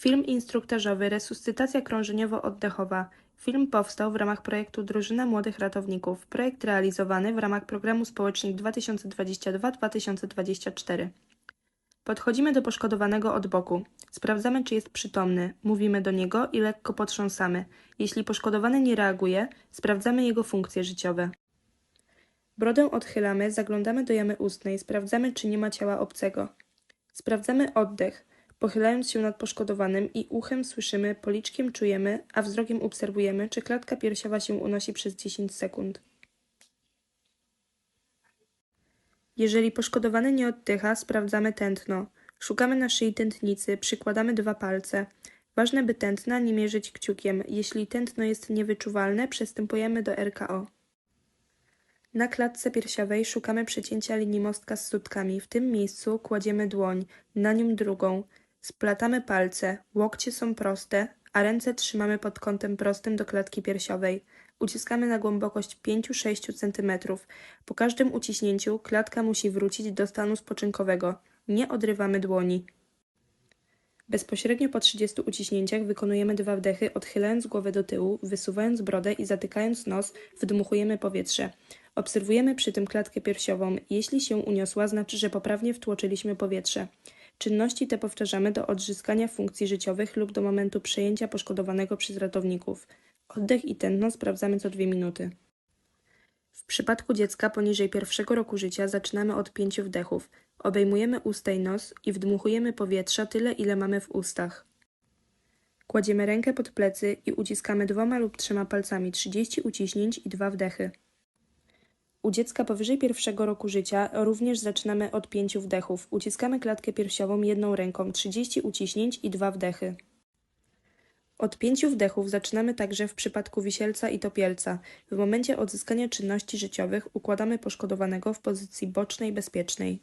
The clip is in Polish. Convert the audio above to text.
Film instruktażowy Resuscytacja krążeniowo-oddechowa. Film powstał w ramach projektu Drużyna Młodych Ratowników. Projekt realizowany w ramach programu Społecznik 2022-2024. Podchodzimy do poszkodowanego od boku. Sprawdzamy, czy jest przytomny. Mówimy do niego i lekko potrząsamy. Jeśli poszkodowany nie reaguje, sprawdzamy jego funkcje życiowe. Brodę odchylamy, zaglądamy do jamy ustnej, sprawdzamy, czy nie ma ciała obcego. Sprawdzamy oddech. Pochylając się nad poszkodowanym i uchem słyszymy, policzkiem czujemy, a wzrokiem obserwujemy, czy klatka piersiowa się unosi przez 10 sekund. Jeżeli poszkodowany nie oddycha, sprawdzamy tętno. Szukamy na szyi tętnicy, przykładamy dwa palce. Ważne, by tętna nie mierzyć kciukiem. Jeśli tętno jest niewyczuwalne, przystępujemy do RKO. Na klatce piersiowej szukamy przecięcia linii mostka z sutkami. W tym miejscu kładziemy dłoń, na nią drugą. Splatamy palce, łokcie są proste, a ręce trzymamy pod kątem prostym do klatki piersiowej. Uciskamy na głębokość 5-6 cm. Po każdym uciśnięciu klatka musi wrócić do stanu spoczynkowego. Nie odrywamy dłoni. Bezpośrednio po 30 uciśnięciach wykonujemy dwa wdechy, odchylając głowę do tyłu, wysuwając brodę i zatykając nos, wdmuchujemy powietrze. Obserwujemy przy tym klatkę piersiową. Jeśli się uniosła, znaczy, że poprawnie wtłoczyliśmy powietrze. Czynności te powtarzamy do odzyskania funkcji życiowych lub do momentu przejęcia poszkodowanego przez ratowników. Oddech i tętno sprawdzamy co dwie minuty. W przypadku dziecka poniżej pierwszego roku życia zaczynamy od pięciu wdechów. Obejmujemy usta i nos i wdmuchujemy powietrza tyle, ile mamy w ustach. Kładziemy rękę pod plecy i uciskamy dwoma lub trzema palcami 30 uciśnięć i dwa wdechy. U dziecka powyżej pierwszego roku życia również zaczynamy od pięciu wdechów. Uciskamy klatkę piersiową jedną ręką 30 uciśnięć i dwa wdechy. Od pięciu wdechów zaczynamy także w przypadku wisielca i topielca. W momencie odzyskania czynności życiowych układamy poszkodowanego w pozycji bocznej bezpiecznej.